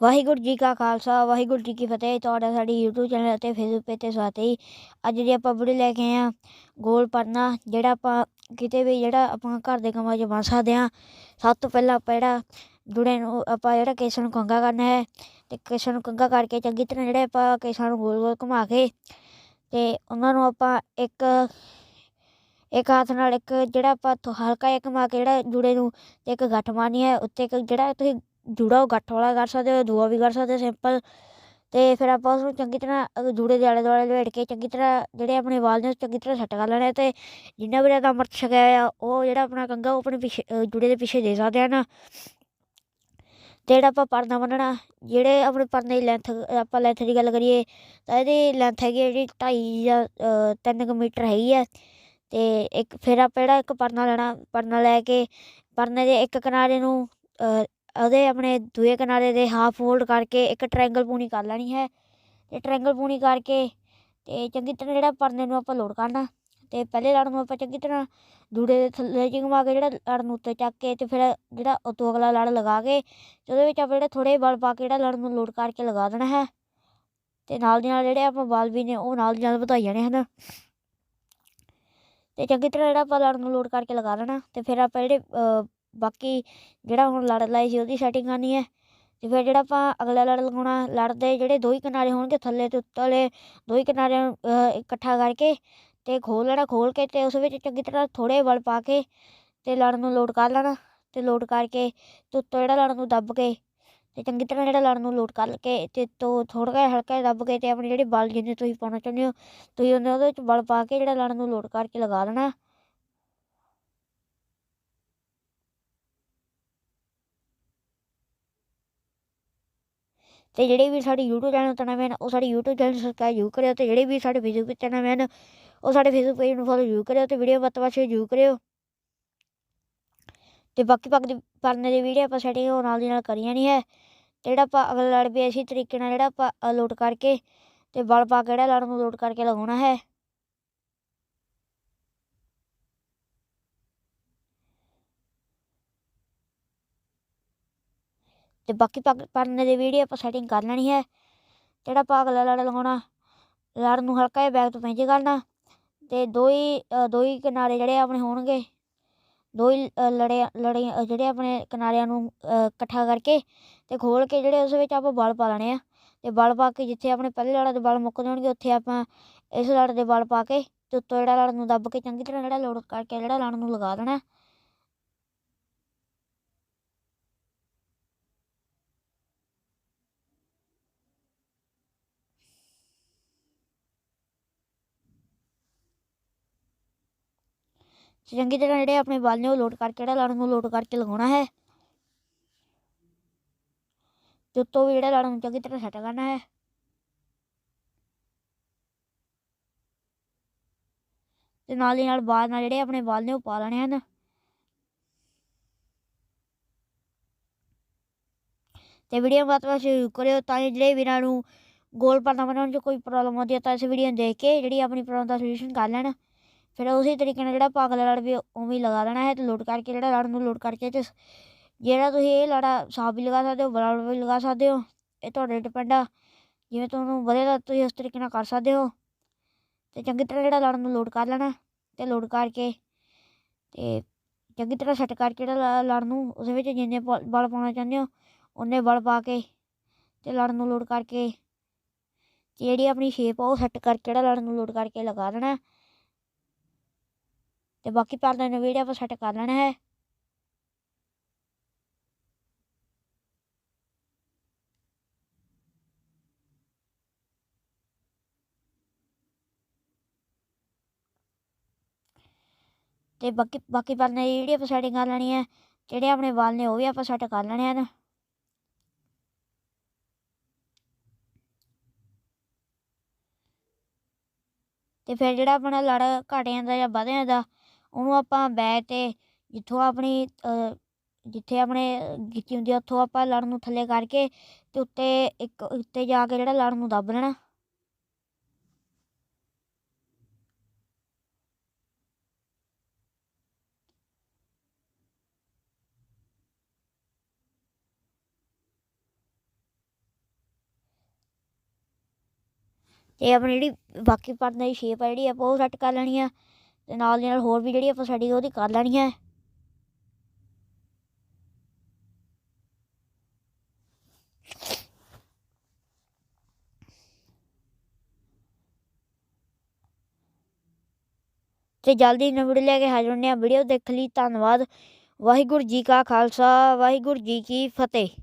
ਵਾਹਿਗੁਰੂ ਜੀ ਕਾ ਖਾਲਸਾ, ਵਾਹਿਗੁਰੂ ਜੀ ਕੀ ਫਤਿਹ ਤੁਹਾਡਾ ਸਾਡੀ YouTube ਚੈਨਲ ਅਤੇ Facebook ਪੇਜ ਤੇ ਸਵਾਗਤ ਹੈ ਜੀ। ਅੱਜ ਦੀ ਆਪਾਂ ਵੀਡੀਓ ਲੈ ਕੇ ਆਏ ਆ ਗੋਲ ਪਰਨਾ, ਜਿਹੜਾ ਆਪਾਂ ਕਿਤੇ ਵੀ ਜਿਹੜਾ ਆਪਾਂ ਘਰ ਦੇ ਕੰਮਾਂ 'ਚ ਬਣ ਸਕਦੇ ਹਾਂ, ਸਭ ਤੋਂ ਪਹਿਲਾਂ ਆਪਾਂ ਜਿਹੜਾ ਜੁੜੇ ਨੂੰ, ਆਪਾਂ ਜਿਹੜਾ ਕੇਸਾਂ ਨੂੰ ਕੰਘਾ ਕਰਨਾ ਹੈ ਤੇ ਕੇਸਾਂ ਨੂੰ ਕੰਘਾ ਕਰਕੇ ਚੰਗੀ ਤਰ੍ਹਾਂ ਜਿਹੜੇ ਆਪਾਂ ਕੇਸਾਂ ਨੂੰ ਗੋਲ ਗੋਲ ਘੁਮਾ ਕੇ ਤੇ ਉਹਨਾਂ ਨੂੰ ਆਪਾਂ ਇੱਕ ਇੱਕ ਹੱਥ ਨਾਲ ਇੱਕ ਜਿਹੜਾ ਆਪਾਂ ਥੋ- ਹਲਕਾ ਜਿਹਾ ਘੁਮਾ ਕੇ ਜਿਹੜਾ ਜੁੜੇ ਨੂੰ ਤੇ ਇੱਕ ਗੱਠ ਮਾਰਨੀ ਹੈ ਉੱਤੇ ਇੱਕ ਜਿਹੜਾ ਤੁਸੀਂ ਜੂੜਾ ਉਹ ਗੱਠ ਵਾਲਾ ਕਰ ਸਕਦੇ ਹੋ ਦੂਆ ਵੀ ਕਰ ਸਕਦੇ ਹੋ ਸਿੰਪਲ ਤੇ ਫਿਰ ਆਪਾਂ ਉਸਨੂੰ ਚੰਗੀ ਤਰ੍ਹਾਂ ਜੂੜੇ ਦੇ ਆਲੇ ਦੁਆਲੇ ਲਪੇਟ ਕੇ ਚੰਗੀ ਤਰ੍ਹਾਂ ਜਿਹੜੇ ਆਪਣੇ ਵਾਲ ਨੇ ਚੰਗੀ ਤਰ੍ਹਾਂ ਸੈੱਟ ਕਰ ਲੈਣੇ ਤੇ ਜਿੰਨਾ ਵੀ ਜ਼ਿਆਦਾ ਅੰਮ੍ਰਿਤ ਛਕਿਆ ਆ ਉਹ ਜਿਹੜਾ ਆਪਣਾ ਕੰਘਾ ਉਹ ਆਪਣੇ ਪਿੱਛੇ ਜੂੜੇ ਦੇ ਪਿੱਛੇ ਦੇ ਸਕਦੇ ਹਨ। ਤੇ ਜਿਹੜਾ ਆਪਾਂ ਪਰਨਾ ਬੰਨਣਾ, ਜਿਹੜੇ ਆਪਣੇ ਪਰਨੇ ਦੀ ਲੈਂਥ ਆਪਾਂ ਲੈਂਥ ਦੀ ਗੱਲ ਕਰੀਏ, ਤਾਂ ਇਹਦੀ ਲੈਂਥ ਹੈਗੀ ਹੈ ਜਿਹੜੀ ਢਾਈ ਜਾਂ, ਅਹ ਤਿੰਨ ਕੁ ਮੀਟਰ ਹੈਗੀ ਹੈ ਤੇ ਇੱਕ, ਫਿਰ ਆਪਾਂ ਜਿਹੜਾ ਇੱਕ ਪਰਨਾ ਲੈਣਾ, ਪਰਨਾ ਲੈ ਕੇ ਪਰਨੇ ਦੇ ਇੱਕ ਕਿਨਾਰੇ ਨੂੰ ਉਹਦੇ ਆਪਣੇ ਦੂਏ ਕਿਨਾਰੇ ਦੇ ਹਾਫ ਫੋਲਡ ਕਰਕੇ ਇੱਕ ਟ੍ਰਾਇੰਗਲ ਪੂਣੀ ਕਰ ਲੈਣੀ ਹੈ। ਤੇ ਟ੍ਰਾਇੰਗਲ ਪੂਣੀ ਕਰਕੇ ਤੇ ਚੰਗੀ ਤਰ੍ਹਾਂ ਜਿਹੜਾ ਪਰਨੇ ਨੂੰ ਆਪਾਂ ਲੋਡ ਕਰਨਾ। ਤੇ ਪਹਿਲੇ ਲੜ ਨੂੰ ਆਪਾਂ ਚੰਗੀ ਤਰ੍ਹਾਂ ਦੂੜੇ ਦੇ ਥੱਲੇ ਜਿਹੀ ਕੇ ਜਿਹੜਾ ਲੜ ਨੂੰ ਉੱਤੇ ਚੱਕ ਕੇ ਤੇ ਫਿਰ ਜਿਹੜਾ ਉਹ ਅਗਲਾ ਲੜ ਲਗਾ ਕੇ ਤੇ ਉਹਦੇ ਵਿੱਚ ਆਪਾਂ ਜਿਹੜਾ ਥੋੜ੍ਹੇ ਬਲ ਪਾ ਕੇ ਜਿਹੜਾ ਲੜ ਨੂੰ ਲੋਡ ਕਰਕੇ ਲਗਾ ਦੇਣਾ ਹੈ। ਤੇ ਨਾਲ ਦੀ ਨਾਲ ਜਿਹੜੇ ਆਪਾਂ ਬਲ ਵੀ ਨੇ ਉਹ ਨਾਲ ਦੀ ਨਾਲ ਵਧਾਈ ਜਾਣੇ ਹਨ। ਤੇ ਚੰਗੀ ਤਰ੍ਹਾਂ ਜਿਹੜਾ ਆਪਾਂ ਲੜ ਨੂੰ ਲੋਡ ਕਰਕੇ ਲਗਾ ਦੇਣਾ ਤੇ ਫਿਰ ਆਪਾਂ ਜਿਹੜੇ ਬਾਕੀ ਜਿਹੜਾ ਹੁਣ ਲੜ ਲਾਈ ਸੀ ਉਹਦੀ ਸੈਟਿੰਗ ਕਰਨੀ ਹੈ ਤੇ ਫਿਰ ਜਿਹੜਾ ਆਪਾਂ ਅਗਲਾ ਲੜ ਲਗਾਉਣਾ ਲੜ ਦੇ ਜਿਹੜੇ ਦੋ ਹੀ ਕਿਨਾਰੇ ਹੋਣਗੇ ਥੱਲੇ ਤੇ ਉੱਤਲੇ ਦੋ ਹੀ ਕਿਨਾਰਿਆਂ ਇਕੱਠਾ ਕਰਕੇ ਤੇ ਖੋਲ ਲੈਣਾ, ਖੋਲ ਕੇ ਤੇ ਉਸ ਵਿੱਚ ਚੰਗੀ ਤਰ੍ਹਾਂ ਥੋੜ੍ਹੇ ਬਲ ਪਾ ਕੇ ਤੇ ਲੜ ਨੂੰ ਲੋਡ ਕਰ ਲੈਣਾ ਤੇ ਲੋਡ ਕਰਕੇ ਤੇ ਉੱਤੋਂ ਜਿਹੜਾ ਲੜ ਨੂੰ ਦੱਬ ਕੇ ਤੇ ਚੰਗੀ ਤਰ੍ਹਾਂ ਜਿਹੜਾ ਲੜ ਨੂੰ ਲੋਡ ਕਰ ਕੇ ਤੇ ਤੋਂ ਥੋੜ੍ਹਾ ਜਿਹਾ ਹਲਕਾ ਦੱਬ ਕੇ ਤੇ ਆਪਣੇ ਜਿਹੜੇ ਬਲ ਜਿੰਨੇ ਤੁਸੀਂ ਪਾਉਣਾ ਚਾਹੁੰਦੇ ਹੋ, ਤੁਸੀਂ ਉਹਨੇ ਉਹਦੇ ਵਿੱਚ ਬਲ ਪਾ ਕੇ ਜਿਹੜਾ ਲੜ ਨੂੰ ਲੋਡ ਕਰਕੇ ਲਗਾ ਲੈਣਾ ਤੇ ਜਿਹੜੇ ਵੀ ਸਾਡੇ YouTube ਚੈਨਲ ਤੇ ਨਵੇਂ ਹਨ ਉਹ ਸਾਡੀ YouTube ਚੈਨਲ ਨੂੰ ਸਬਸਕ੍ਰਾਈਬ ਜ਼ਰੂਰ ਕਰਿਓ ਤੇ ਜਿਹੜੇ ਵੀ ਸਾਡੇ Facebook ਤੇ ਨਵੇਂ ਹਨ ਉਹ ਸਾਡੇ Facebook ਪੇਜ ਨੂੰ ਫੋਲੋ ਜ਼ਰੂਰ ਕਰਿਓ ਤੇ ਵੀਡੀਓ ਵੱਧ ਤੋਂ ਵੱਧ ਸ਼ੇਅਰ ਜ਼ਰੂਰ ਕਰਿਓ। ਤੇ ਬਾਕੀ ਪੱਕ ਦੀ ਪਰਨੇ ਦੀ ਵੀਡੀਓ ਆਪਾਂ ਸੈਟਿੰਗ ਉਹ ਨਾਲ ਦੀ ਨਾਲ ਕਰੀ ਜਾਣੀ ਹੈ, ਤੇ ਜਿਹੜਾ ਆਪਾਂ ਅਗਲਾ ਲੜ ਵੀ ਇਸੇ ਤਰੀਕੇ ਨਾਲ ਜਿਹੜਾ ਆਪਾਂ ਲੋਡ ਕਰਕੇ ਤੇ ਬਲ ਪਾ ਕੇ ਜਿਹੜਾ ਲੜ ਨੂੰ ਲੋਡ ਕਰਕੇ ਲਗਾਉਣਾ ਹੈ। ਤੇ ਬਾਕੀ ਪੱਗ ਪਰਨੇ ਦੀ ਵੀਡੀਓ ਆਪਾਂ ਸੈਟਿੰਗ ਕਰ ਲੈਣੀ ਹੈ। ਜਿਹੜਾ ਆਪਾਂ ਅਗਲਾ ਲੜ ਲਗਾਉਣਾ, ਲੜ ਨੂੰ ਹਲਕਾ ਜਿਹਾ ਬੈਕ ਤੋਂ ਪਿੰਚ ਕਰਨਾ, ਤੇ ਦੋ ਹੀ ਦੋ ਹੀ ਕਿਨਾਰੇ ਜਿਹੜੇ ਆਪਣੇ ਹੋਣਗੇ ਦੋ ਹੀ ਲੜੇ ਲੜੇ ਜਿਹੜੇ ਆਪਣੇ ਕਿਨਾਰਿਆਂ ਨੂੰ ਇਕੱਠਾ ਕਰਕੇ ਤੇ ਖੋਲ ਕੇ ਜਿਹੜੇ ਉਸ ਵਿੱਚ ਆਪਾਂ ਬਲ ਪਾ ਲੈਣੇ ਆ। ਤੇ ਬਲ ਪਾ ਕੇ ਜਿੱਥੇ ਆਪਣੇ ਪਹਿਲੇ ਲੜ ਦੇ ਬਲ ਮੁੱਕ ਹੋਣਗੇ, ਉੱਥੇ ਆਪਾਂ ਇਸ ਲੜ ਦੇ ਬਲ ਪਾ ਕੇ ਤੇ ਉੱਤੋਂ ਜਿਹੜਾ ਲੜ ਨੂੰ ਦੱਬ ਕੇ ਚੰਗੀ ਤਰ੍ਹਾਂ ਜਿਹੜਾ ਲੋਡ ਕਰਕੇ ਜਿਹੜਾ ਲੜ ਨੂੰ ਲਗਾ ਦੇਣਾ। ਚੰਗੀ ਤਰ੍ਹਾਂ ਜਿਹੜੇ ਆਪਣੇ ਬਲ ਨੇ ਉਹ ਲੋਡ ਕਰਕੇ, ਜਿਹੜਾ ਲੜ ਨੂੰ ਲੋਡ ਕਰਕੇ ਲਗਾਉਣਾ ਹੈ। ਤੇ ਉੱਤੋਂ ਵੀ ਜਿਹੜਾ ਲੜ ਨੂੰ ਚੰਗੀ ਤਰ੍ਹਾਂ ਸੈੱਟ ਕਰਨਾ ਹੈ। ਤੇ ਨਾਲ ਦੀ ਨਾਲ ਬਾਅਦ ਨਾਲ ਜਿਹੜੇ ਆਪਣੇ ਬਲ ਨੇ ਉਹ ਪਾ ਲੈਣੇ ਹਨ। ਤੇ ਵੀਡੀਓ ਬਾਤ ਬਾਤ ਸ਼ੁਰੂ ਕਰਿਓ ਤਾਂ ਕਿ ਜਿਹੜੇ ਵੀਰਾਂ ਨੂੰ ਗੋਲ ਪਰਨਾ ਬਣਾਉਣ 'ਚ ਕੋਈ ਪ੍ਰੋਬਲਮ ਆਉਂਦੀ ਹੈ ਤਾਂ ਇਸ ਵੀਡੀਓ ਨੂੰ ਦੇਖ ਕੇ ਜਿਹੜੀ ਆਪਣੀ ਪ੍ਰੋਬਲਮ ਦਾ ਸੋਲੂਸ਼ਨ ਕਰ ਲੈਣ। ਫਿਰ ਉਸੇ ਤਰੀਕੇ ਨਾਲ ਜਿਹੜਾ ਪਾਗਲਾ ਲੜ ਵੀ ਉਵੇਂ ਹੀ ਲਗਾ ਦੇਣਾ ਹੈ ਤੇ ਲੋਡ ਕਰਕੇ ਜਿਹੜਾ ਲੜ ਨੂੰ ਲੋਡ ਕਰਕੇ ਤੇ ਜਿਹੜਾ ਤੁਸੀਂ ਇਹ ਲੜਾ ਸਾਫ਼ ਵੀ ਲਗਾ ਸਕਦੇ ਹੋ ਬਰਾਬਰ ਵੀ ਲਗਾ ਸਕਦੇ ਹੋ, ਇਹ ਤੁਹਾਡੇ ਡਿਪੈਂਡ ਆ। ਜਿਵੇਂ ਤੁਹਾਨੂੰ ਵਧੇਗਾ ਤੁਸੀਂ ਉਸ ਤਰੀਕੇ ਨਾਲ ਕਰ ਸਕਦੇ ਹੋ। ਤੇ ਚੰਗੀ ਤਰ੍ਹਾਂ ਜਿਹੜਾ ਲੜ ਨੂੰ ਲੋਡ ਕਰ ਲੈਣਾ ਤੇ ਲੋਡ ਕਰਕੇ ਤੇ ਚੰਗੀ ਤਰ੍ਹਾਂ ਸੈੱਟ ਕਰਕੇ ਜਿਹੜਾ ਲ- ਲੜ ਨੂੰ ਉਸ ਵਿੱਚ ਜਿੰਨੇ ਬ- ਬਲ ਪਾਉਣਾ ਚਾਹੁੰਦੇ ਹੋ, ਉਹਨੇ ਬਲ ਪਾ ਕੇ ਤੇ ਲੜ ਨੂੰ ਲੋਡ ਕਰਕੇ ਤੇ ਜਿਹੜੀ ਆਪਣੀ ਸ਼ੇਪ ਆ ਉਹ ਸੈੱਟ ਕਰਕੇ ਜਿਹੜਾ ਲੜ ਨੂੰ ਲੋਡ ਕਰਕੇ ਲਗਾ ਦੇਣਾ ਤੇ ਬਾਕੀ ਪਰਦੇ ਨੂੰ ਵੀਡੀਓ ਆਪਾਂ ਸੈੱਟ ਕਰ ਲੈਣਾ ਹੈ। ਤੇ ਬਾਕੀ ਬਾਕੀ ਪਰਨੇ ਦੀ ਜਿਹੜੀ ਆਪਾਂ ਸੈਟਿੰਗ ਕਰ ਲੈਣੀ ਹੈ, ਜਿਹੜੇ ਆਪਣੇ ਵਾਲ ਨੇ ਉਹ ਵੀ ਆਪਾਂ ਸੈੱਟ ਕਰ ਲੈਣੇ ਹਨ। ਤੇ ਫਿਰ ਜਿਹੜਾ ਆਪਣਾ ਲੜ ਘਟ ਜਾਂਦਾ ਜਾਂ ਵਧ ਜਾਂਦਾ ਉਹਨੂੰ ਆਪਾਂ ਬੈ ਤੇ ਜਿੱਥੋਂ ਆਪਣੀ ਜਿੱਥੇ ਆਪਣੇ ਗਿੱਚੀ ਹੁੰਦੀ ਆ, ਉੱਥੋਂ ਆਪਾਂ ਲੜ ਨੂੰ ਥੱਲੇ ਕਰਕੇ ਤੇ ਉੱਤੇ ਇੱਕ, ਉੱਤੇ ਜਾ ਕੇ ਜਿਹੜਾ ਲੜ ਨੂੰ ਦੱਬ ਲੈਣਾ। ਤੇ ਆਪਣੀ ਜਿਹੜੀ ਬਾਕੀ ਪਾਰਟ ਦੀ ਸ਼ੇਪ ਆ ਜਿਹੜੀ ਆਪਾਂ ਉਹ ਸੈੱਟ ਕਰ ਲੈਣੀ ਆ। ਅਤੇ ਨਾਲ ਦੀ ਨਾਲ ਹੋਰ ਵੀ ਜਿਹੜੀ ਆਪਾਂ ਸੈਟਿੰਗ ਉਹਦੀ ਕਰ ਲੈਣੀ ਹੈ। ਤੇ ਜਲਦੀ ਨਵੀਂ ਵੀਡੀਓ ਲੈ ਕੇ ਹਾਜ਼ਰ ਹੁੰਦੇ ਹਾਂ। ਵੀਡੀਓ ਦੇਖ ਲਈ ਧੰਨਵਾਦ। ਵਾਹਿਗੁਰੂ ਜੀ ਕਾ ਖਾਲਸਾ, ਵਾਹਿਗੁਰੂ ਜੀ ਕੀ ਫਤਿਹ।